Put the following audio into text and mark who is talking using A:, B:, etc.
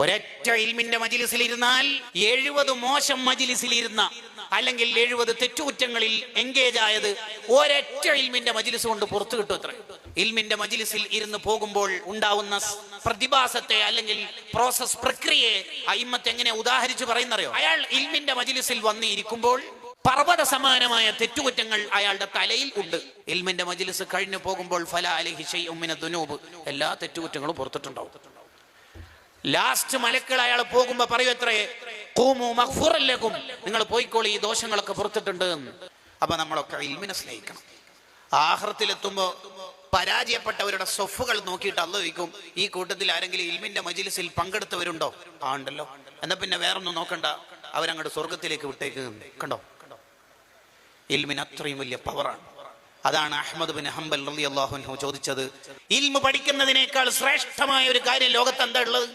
A: ഒരൊറ്റ ഇൽമിന്റെ മജിലിസിൽ ഇരുന്നാൽ എഴുപത് മോശം മജിലിസിൽ ഇരുന്ന അല്ലെങ്കിൽ എഴുപത് തെറ്റുകുറ്റങ്ങളിൽ എൻഗേജ് ആയത് ഒരൊറ്റ ഇൽമിന്റെ മജിലിസ് കൊണ്ട് പുറത്തു കിട്ടും അത്ര. ഇൽമിന്റെ മജിലിസിൽ ഇരുന്ന് പോകുമ്പോൾ ഉണ്ടാവുന്ന പ്രതിഭാസത്തെ അല്ലെങ്കിൽ പ്രോസസ് പ്രക്രിയയെ അയിമത്ത് എങ്ങനെ ഉദാഹരിച്ചു പറയുന്നറിയോ? അയാൾ ഇൽമിന്റെ മജിലിസിൽ വന്നിരിക്കുമ്പോൾ പർവത സമാനമായ തെറ്റുകുറ്റങ്ങൾ അയാളുടെ തലയിൽ ഉണ്ട്. ഇൽമിന്റെ മജിലിസ് കഴിഞ്ഞു പോകുമ്പോൾ ഫല അലഹി ഷൈഉമ്മിന ദുനൂബ് എല്ലാ തെറ്റുകുറ്റങ്ങളും പുറത്തിട്ടുണ്ടാവും. ലാസ്റ്റ് മലക്കൾ അയാൾ പോകുമ്പോ പറയൂ എത്രേ? കൂമു മഹ്ഫൂറല്ലേക്കും നിങ്ങൾ പോയിക്കോളി ഈ ദോഷങ്ങളൊക്കെ പുറത്തിട്ടുണ്ട്. എന്ന്. അപ്പൊ നമ്മളൊക്കെ ഇൽമിനെ സ്നേഹിക്കണം. ആഹ്റത്തിലെത്തുമ്പോ പരാജയപ്പെട്ടവരുടെ സൊഫുകൾ നോക്കിയിട്ട് അല്ല ചോദിക്കും ഈ കൂട്ടത്തിൽ ആരെങ്കിലും ഇൽമിന്റെ മജിലിസിൽ പങ്കെടുത്തവരുണ്ടോ? ആ ഉണ്ടല്ലോ. എന്നാ പിന്നെ വേറൊന്നും നോക്കണ്ട. അവരങ്ങോട്ട് സ്വർഗത്തിലേക്ക് വിട്ടേക്ക്. കണ്ടോ? ഇൽമിന് അത്രയും വലിയ പവറാണ് അതാണ് അഹമ്മദ് ബിൻ ഹംബൽ റളിയല്ലാഹു അൻഹു ചോദിച്ചത്. ഇൽമു പഠിക്കുന്നതിനേക്കാൾ ശ്രേഷ്ഠമായ ഒരു കാര്യം ലോകത്ത് എന്താ ഉള്ളത്?